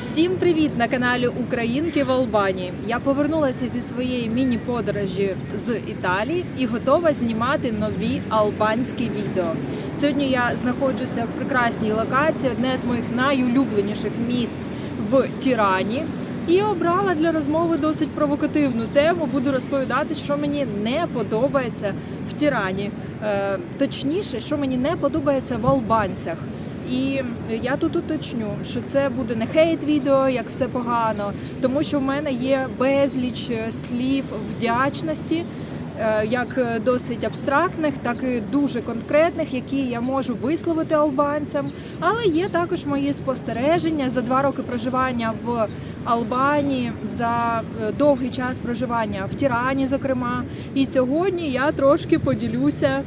Всім привіт на каналі Українки в Албанії. Я повернулася зі своєї міні-подорожі з Італії і готова знімати нові албанські відео. Сьогодні я знаходжуся в прекрасній локації, одне з моїх найулюбленіших місць в Тірані. І обрала для розмови досить провокативну тему. Буду розповідати, що мені не подобається в Тірані. Е, точніше, що мені не подобається в албанцях. І я тут уточню, що це буде не хейт відео, як все погано, тому що в мене є безліч е, слів вдячності, е, як досить абстрактних, так і дуже конкретних, які я можу висловити албанцям. Але є також мої спостереження за два роки проживання в Албанії, за е, довгий час проживання в Тірані, зокрема. І сьогодні я трошки поділюся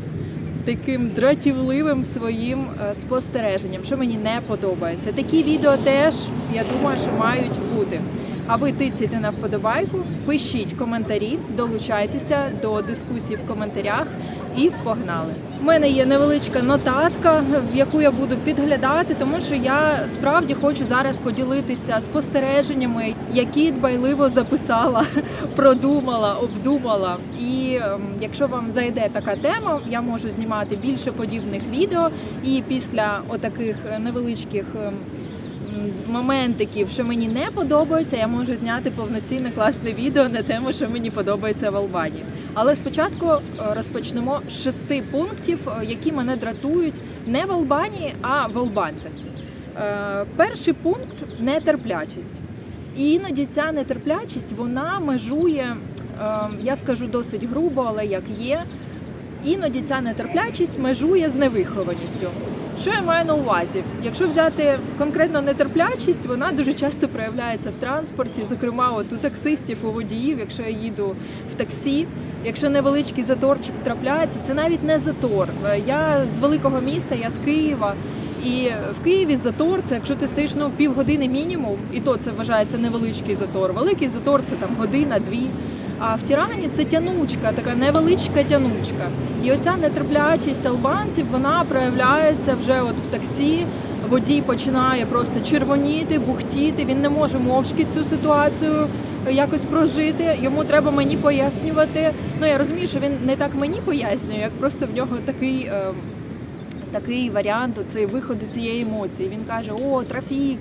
таким дратівливим своїм е, спостереженням, що мені не подобається. Такі відео теж я думаю, що мають бути. А ви тицяйте на вподобайку, пишіть коментарі, долучайтеся до дискусій в коментарях і погнали. У мене є невеличка нотатка, в яку я буду підглядати, тому що я справді хочу зараз поділитися спостереженнями, які дбайливо записала, продумала, обдумала. І ем, якщо вам зайде така тема, я можу знімати більше подібних відео. І після отаких невеличких. Моментиків, що мені не подобається, я можу зняти повноцінне класне відео на тему, що мені подобається в Албанії. Але спочатку е, розпочнемо з шести пунктів, е, які мене дратують не в Албанії, а в албанцях. Е, Перший пункт нетерплячість. І іноді ця нетерплячість вона межує, я скажу досить грубо, але як є, іноді ця нетерплячість межує з невихованістю. Що я маю на увазі? Якщо взяти конкретно нетерплячість, вона дуже часто проявляється в транспорті, зокрема от у таксистів, у водіїв, якщо я їду в таксі. Якщо невеличкий заторчик трапляється, це навіть не затор. Е, Я з великого міста, я з Києва. І в Києві затор це якщо ти стоїш ну півгодини мінімум, і то це вважається невеличкий затор. Великий затор це там година-дві. А в Тірані це тянучка, така невеличка тянучка. І оця нетерплячість албанців вона проявляється вже от в таксі. Водій починає просто червоніти, бухтіти. Він не може мовчки цю ситуацію якось прожити. Йому треба мені пояснювати. Ну я розумію, що він не так мені пояснює, як просто в нього такий. е, такий варіант цей виходу цієї емоції. Він каже: О, трафік.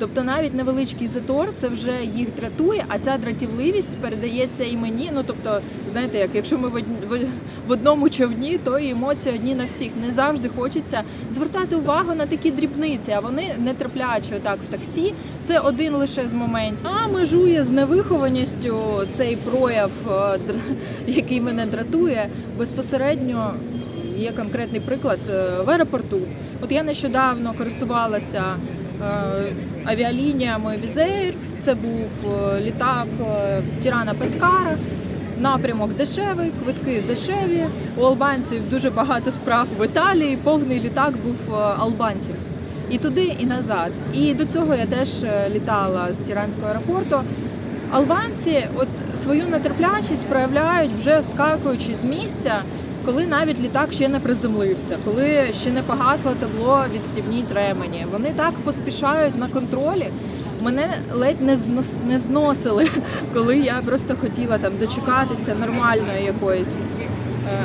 Тобто навіть невеличкий затор це вже їх дратує, а ця дратівливість передається і мені. Ну тобто, знаєте, як якщо ми в од- в- в одному човні, то і емоції одні на всіх. Не завжди хочеться звертати увагу на такі дрібниці, а вони нетерплячі так в таксі. Це один лише з моментів. А межує з невихованістю цей прояв, е, який мене дратує, безпосередньо Є конкретний приклад е, в аеропорту. От я нещодавно користувалася е, авіалініями Візеєр. Це був е, літак е, Тірана Пескара. Напрямок дешевий, квитки дешеві. У албанців дуже багато справ в Італії. Повний літак був е, албанців. І туди, і назад. І до цього я теж літала з Тіранського аеропорту. Албанці от свою нетерплячість проявляють вже скакуючи з місця, коли навіть літак ще не приземлився, коли ще не погасло табло відстібніть ремені. Вони так поспішають на контролі. Мене ледь не не зносили, коли я просто хотіла там дочекатися нормальної якоїсь е,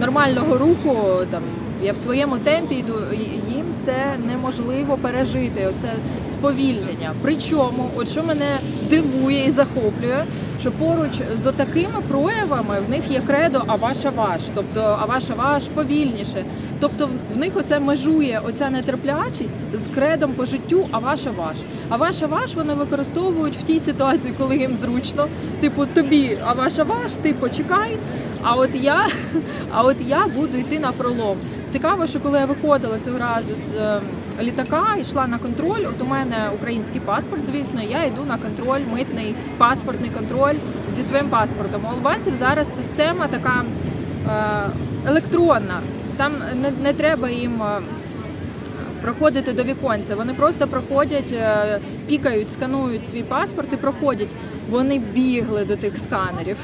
нормального руху. Там я в своєму темпі йду. Їм це неможливо пережити. Оце сповільнення. Причому, от що мене дивує і захоплює, що поруч з отакими проявами в них є кредо, а ваша ваш. Тобто, а ваша ваш повільніше. Тобто в них оце межує оця нетерплячість з кредом по життю, а ваша ваш. А ваша ваш вони використовують в тій ситуації, коли їм зручно. Типу, тобі, а ваша ваш, ти почекай. А от я, а от я буду йти на пролом. Цікаво, що коли я виходила цього разу з е, літака, йшла на контроль. От у мене український паспорт, звісно, я йду на контроль, митний паспортний контроль зі своїм паспортом. У албанців зараз система така е, електронна. Там не, не треба їм. е, проходити до віконця. Вони просто проходять, е, пікають, сканують свій паспорт і проходять. Вони бігли до тих сканерів.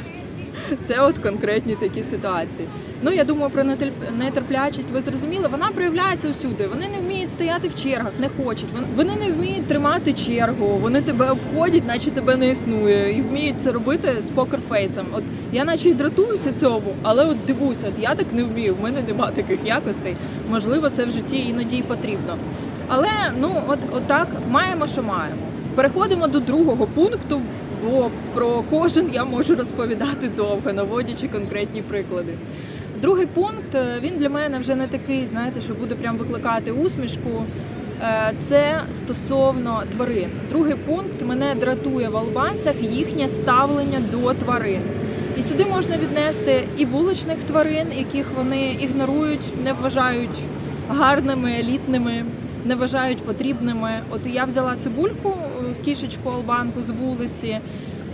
Це от конкретні такі ситуації. Ну я думаю про нетерп- нетерплячість. Ви зрозуміли, вона проявляється всюди. Вони не вміють стояти в чергах, не хочуть. Вони не вміють тримати чергу. Вони тебе обходять, наче тебе не існує, і вміють це робити з покерфейсом. От я наче й дратуюся цьому, але от дивуся, от я так не вмію. В мене нема таких якостей. Можливо, це в житті іноді й потрібно. Але ну от, от так маємо, що маємо. Переходимо до другого пункту, бо про кожен я можу розповідати довго, наводячи конкретні приклади. Другий пункт е, він для мене вже не такий, знаєте, що буде прям викликати усмішку. Е, Це стосовно тварин. Другий пункт мене дратує в албанцях їхнє ставлення до тварин. І сюди можна віднести і вуличних тварин, яких вони ігнорують, не вважають гарними, елітними, не вважають потрібними. От я взяла цибульку, кішечку албанку з вулиці.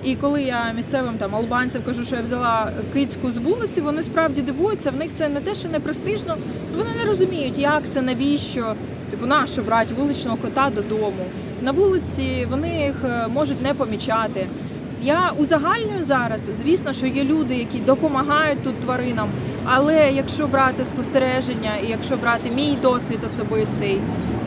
І коли я місцевим там албанцям кажу, що я взяла кицьку з вулиці, вони справді дивуються. В них це не те, що не престижно. Вони не розуміють, як це, навіщо. Типу, нащо брати вуличного кота додому. На вулиці вони їх е, можуть не помічати. Я узагальнюю зараз. Звісно, що є люди, які допомагають тут тваринам. Але якщо брати спостереження і якщо брати мій досвід особистий,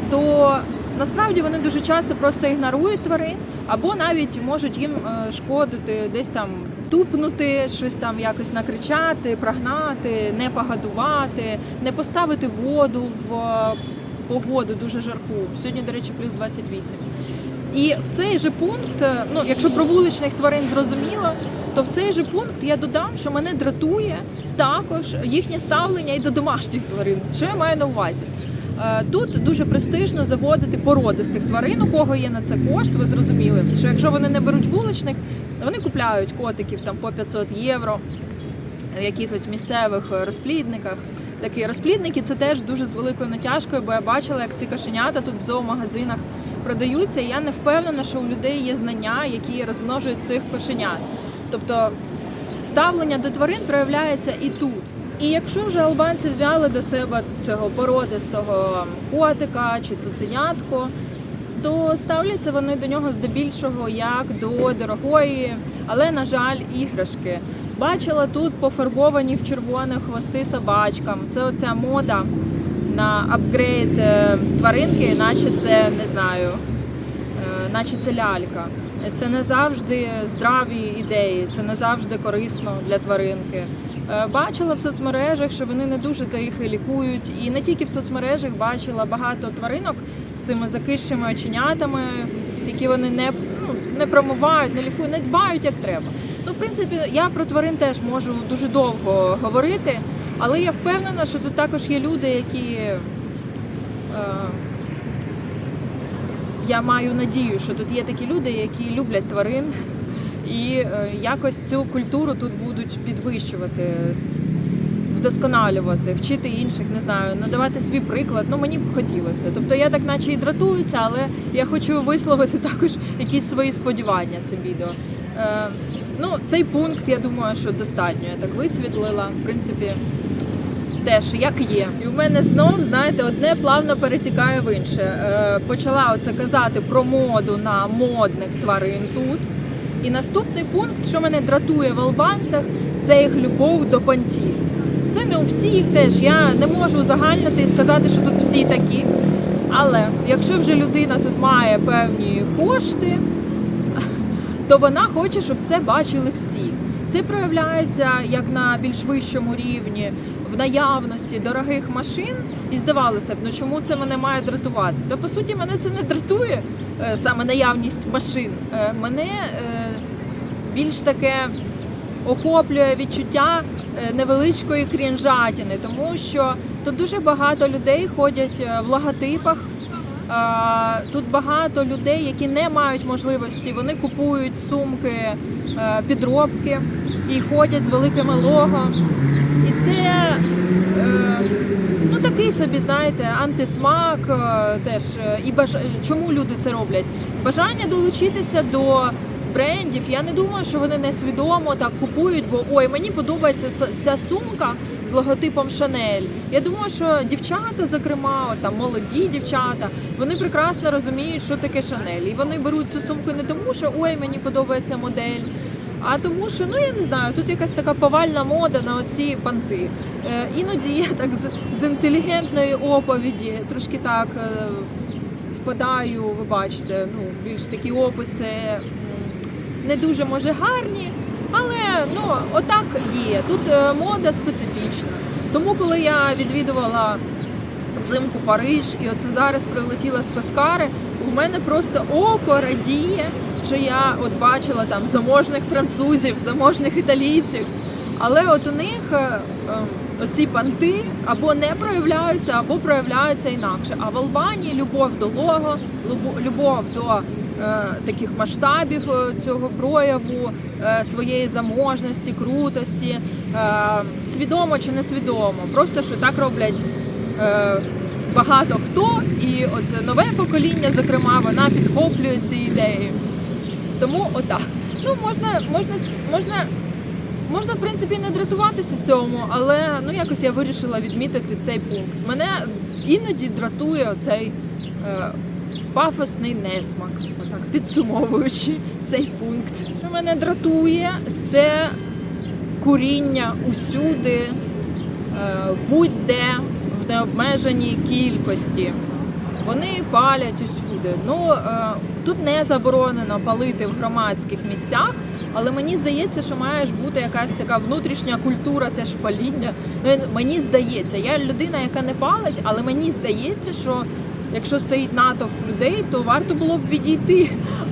то насправді вони дуже часто просто ігнорують тварин, або навіть можуть їм е, шкодити, десь там тупнути, щось там якось накричати, прогнати, не погодувати, не поставити воду в е, погоду дуже жарку. Сьогодні, до речі, плюс 28. І в цей же пункт, е, ну якщо про вуличних тварин зрозуміло, то в цей же пункт я додам, що мене дратує також їхнє ставлення і до домашніх тварин. Що я маю на увазі? Е, Тут дуже престижно заводити породистих тварин, у кого є на це кошт. Ви зрозуміли, що якщо вони не беруть вуличних, вони купляють котиків там по 500 євро в якихось місцевих розплідниках. Такі розплідники це теж дуже з великою натяжкою, бо я бачила, як ці кошенята тут в зоомагазинах продаються. І я не впевнена, що у людей є знання, які розмножують цих кошенят. Тобто ставлення до тварин проявляється і тут. І якщо вже албанці взяли до себе цього породистого котика чи цуценятко, то ставляться вони до нього здебільшого як до дорогої, але, на жаль, іграшки. Бачила тут пофарбовані в червоне хвости собачкам. Це оця мода на апгрейд е, тваринки, наче це не знаю, е, наче це лялька. Це не завжди здраві ідеї, це не завжди корисно для тваринки. Е, Бачила в соцмережах, що вони не дуже то їх лікують, і не тільки в соцмережах бачила багато тваринок з цими закищими оченятами, які вони не, ну, не промивають, не лікують, не дбають як треба. Ну, в принципі, я про тварин теж можу дуже довго говорити, але я впевнена, що тут також є люди, які. Е, я маю надію, що тут є такі люди, які люблять тварин, і е, якось цю культуру тут будуть підвищувати, вдосконалювати, вчити інших, не знаю, надавати свій приклад. Ну мені б хотілося. Тобто я так наче і дратуюся, але я хочу висловити також якісь свої сподівання цим відео. Е, ну, цей пункт, я думаю, що достатньо. Я так висвітлила. В принципі, теж як є. І в мене знов, знаєте, одне плавно перетікає в інше. Е, почала оце казати про моду на модних тварин тут. І наступний пункт, що мене дратує в албанцях, це їх любов до понтів. Це не у всіх теж. Я не можу узагальнити і сказати, що тут всі такі. Але якщо вже людина тут має певні кошти, то вона хоче, щоб це бачили всі. Це проявляється як на більш вищому рівні в наявності дорогих машин. І здавалося б, ну чому це мене має дратувати? То по суті мене це не дратує саме наявність машин. Е, Мене е, більш таке охоплює відчуття е, невеличкої крінжатіни, тому що тут дуже багато людей ходять е, в логотипах. Е, Тут багато людей, які не мають можливості, вони купують сумки, е, підробки і ходять з великими лого. І це е, такий собі, знаєте, антисмак е, теж. е, І баж... чому люди це роблять? Бажання долучитися до брендів. Я не думаю, що вони несвідомо так купують, бо ой, мені подобається ця сумка з логотипом Шанель. Я думаю, що дівчата, зокрема, от там молоді дівчата, вони прекрасно розуміють, що таке Шанель. І вони беруть цю сумку не тому, що ой, мені подобається модель. А тому, що ну я не знаю, тут якась така повальна мода на оці понти. Е, іноді я так з, з інтелігентної оповіді трошки так е, впадаю, ви бачите, ну, більш такі описи не дуже може гарні, але ну, отак є. Тут е, мода специфічна. Тому, коли я відвідувала взимку Париж, і оце зараз прилетіла з Пескари, у мене просто око радіє, що я от бачила там заможних французів, заможних італійців. Але от у них е, е, оці панти або не проявляються, або проявляються інакше. А в Албанії любов до лого, любо- любов до е, таких масштабів цього прояву, своєї заможності, крутості, свідомо чи несвідомо. Просто що так роблять багато хто, і от нове покоління, зокрема, вона підхоплює ці ідеї. Тому отак. Ну можна, можна, можна, можна в принципі не дратуватися цьому, але ну якось я вирішила відмітити цей пункт. Мене іноді дратує оцей е, пафосний несмак. Отак підсумовуючи цей пункт. Що мене дратує, це куріння усюди, е, будь-де необмеженій кількості. Вони палять усюди. Ну е, тут не заборонено палити в громадських місцях, але мені здається, що має ж бути якась така внутрішня культура теж паління. Ну, Мені здається, я людина, яка не палить, але мені здається, що якщо стоїть натовп людей, то варто було б відійти.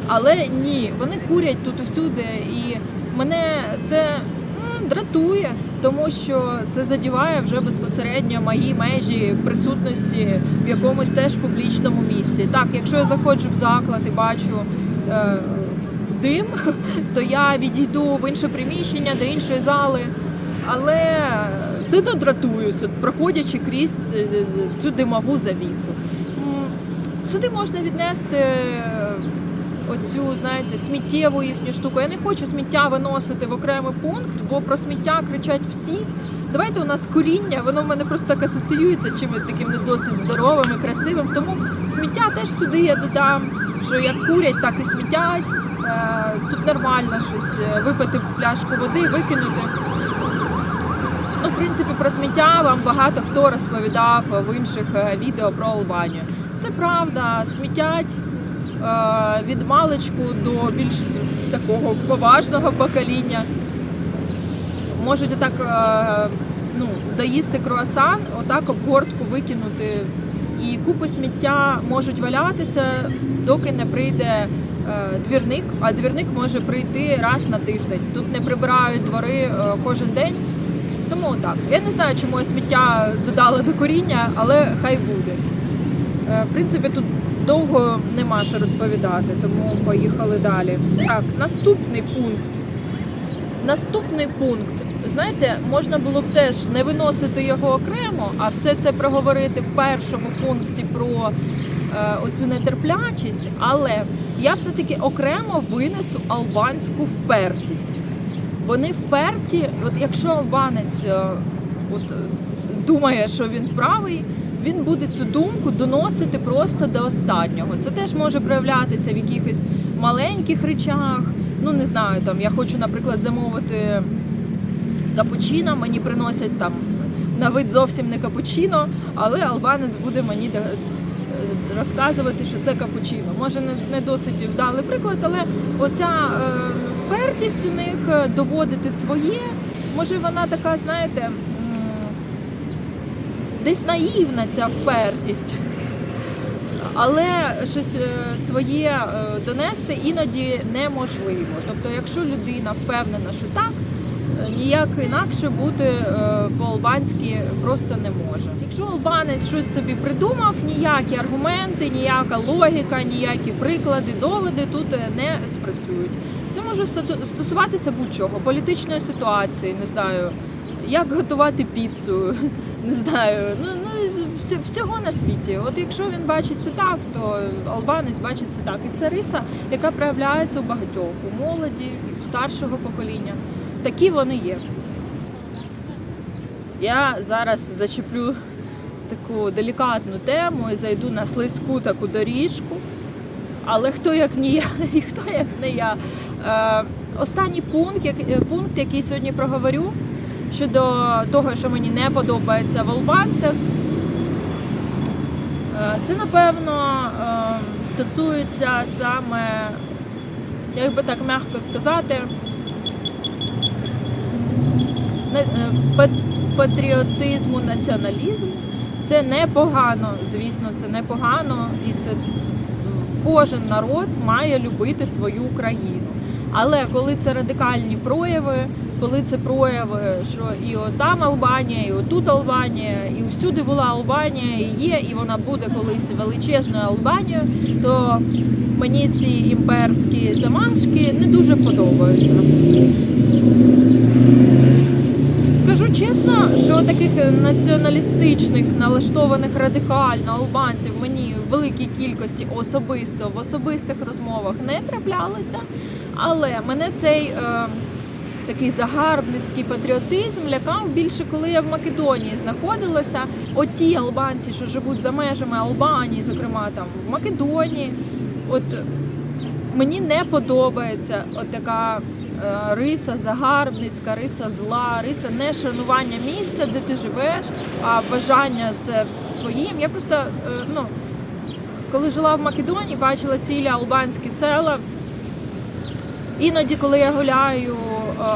Але ні, вони курять тут усюди, і мене це м, дратує, тому що це задіває вже безпосередньо мої межі присутності в якомусь теж публічному місці. Так, якщо я заходжу в заклад і бачу. Е, Дим, то я відійду в інше приміщення до іншої зали, але все одно дратуюся, проходячи крізь цю димову завісу. Сюди можна віднести оцю, знаєте, сміттєву їхню штуку. Я не хочу сміття виносити в окремий пункт, бо про сміття кричать всі. Давайте у нас куріння, воно в мене просто так асоціюється з чимось таким не досить здоровим і красивим. Тому сміття теж сюди я додам, що як курять, так і смітять. Е, Тут нормально щось е, випити пляшку води, викинути. Ну, в принципі, про сміття вам багато хто розповідав в інших е, відео про Албанію. Це правда, смітять від маличку до більш такого поважного покоління. Можуть отак е, ну, доїсти круасан, отак обгортку викинути. І купи сміття можуть валятися, доки не прийде е, двірник, а двірник може прийти раз на тиждень. Тут не прибирають двори е, кожен день. Тому так. Я не знаю, чому сміття додала до коріння, але хай буде. Е, В принципі, тут довго нема що розповідати, тому поїхали далі. Так, наступний пункт. Наступний пункт. Знаєте, можна було б теж не виносити його окремо, а все це проговорити в першому пункті про е, оцю нетерплячість. Але я все-таки окремо винесу албанську впертість. Вони вперті, от якщо албанець е, от, е, думає, що він правий, він буде цю думку доносити просто до останнього. Це теж може проявлятися в якихось маленьких речах. Ну не знаю, там я хочу, наприклад, замовити капучино, мені приносять там на вид зовсім не капучино, але албанець буде мені е, розказувати, що це капучино. Може, не, досить вдалий приклад, але оця е, впертість у них е, доводити своє, може вона така, знаєте, десь наївна ця впертість. Але щось е, своє е, донести іноді неможливо. Тобто, якщо людина впевнена, що так, е, ніяк інакше бути по-албанськи просто не може. Якщо албанець щось собі придумав, ніякі аргументи, ніяка логіка, ніякі приклади, доводи тут не спрацюють. Це може стосуватися будь-чого, політичної ситуації, не знаю, як готувати піцу, не знаю. Ну, ну всього на світі. От якщо він бачить це так, то албанець бачить це так. І це риса, яка проявляється у багатьох у молоді, у старшого покоління. Такі вони є. Я зараз зачеплю таку делікатну тему і зайду на слизьку таку доріжку. Але хто як не я, і хто як не я. Е, останній пункт, пункт, який сьогодні проговорю щодо того, що мені не подобається в албанцях. Е, Це напевно е, стосується саме, як би так м'яко сказати, е, пат- патріотизму, націоналізму. Це непогано, звісно, це непогано, і це кожен народ має любити свою країну. Але коли це радикальні прояви, коли це прояви, що і там Албанія, і отут Албанія, і всюди була Албанія, і є, і вона буде колись величезною Албанією, то мені ці імперські замашки не дуже подобаються. Скажу чесно, що таких націоналістичних, налаштованих радикально албанців мені в великій кількості особисто в особистих розмовах не траплялося. Але мене цей е, такий загарбницький патріотизм лякав більше, коли я в Македонії знаходилася. Оті албанці, що живуть за межами Албанії, зокрема там в Македонії, от мені не подобається от така е, риса загарбницька, риса зла, риса не шанування місця, де ти живеш, а бажання це своїм. Я просто е, ну, коли жила в Македонії, бачила цілі албанські села. Іноді, коли я гуляю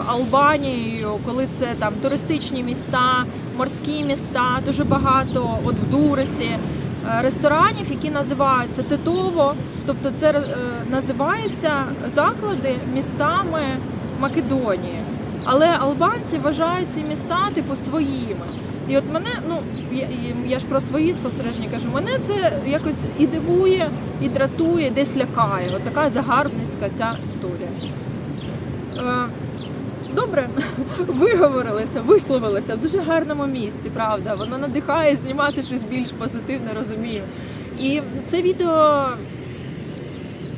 Албанією, коли це там туристичні міста, морські міста, дуже багато, от в Дуресі, е, ресторанів, які називаються Титово, тобто це е, називаються заклади містами Македонії. Але албанці вважають ці міста типу своїми. І от мене, ну я, я ж про свої спостереження кажу, мене це якось і дивує, і дратує, десь лякає. От така загарбницька ця історія. Добре, виговорилися, висловилися в дуже гарному місці, правда. Воно надихає знімати щось більш позитивне, розумію. І це відео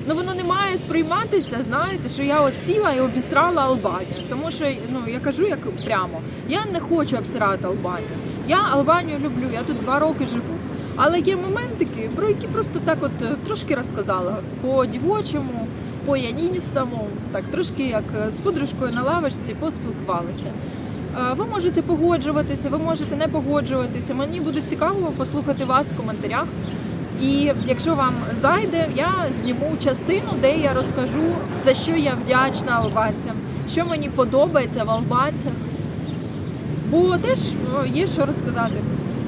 ну воно не має сприйматися, знаєте, що я от сіла і обісрала Албанію. Тому що ну я кажу як прямо, я не хочу обсирати Албанію. Я Албанію люблю, я тут два роки живу. Але є моментики, про які просто так от е, трошки розказала по дівочому, по яніністому, так трошки як е, з подружкою на лавочці поспілкувалися. Е, Ви можете погоджуватися, ви можете не погоджуватися. Мені буде цікаво послухати вас в коментарях. І якщо вам зайде, я зніму частину, де я розкажу, за що я вдячна албанцям, що мені подобається в албанцях. Бо теж є що розказати.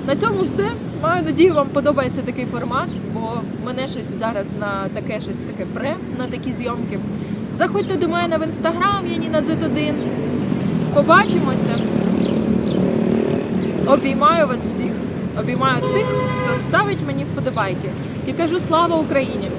На цьому все. Маю надію, вам подобається такий формат, бо мене щось зараз на таке щось таке пре, на такі зйомки. Заходьте до мене в інстаграм, я Ніна Z1. Побачимося. Обіймаю вас всіх. Обіймаю тих, хто ставить мені вподобайки. І кажу слава Україні!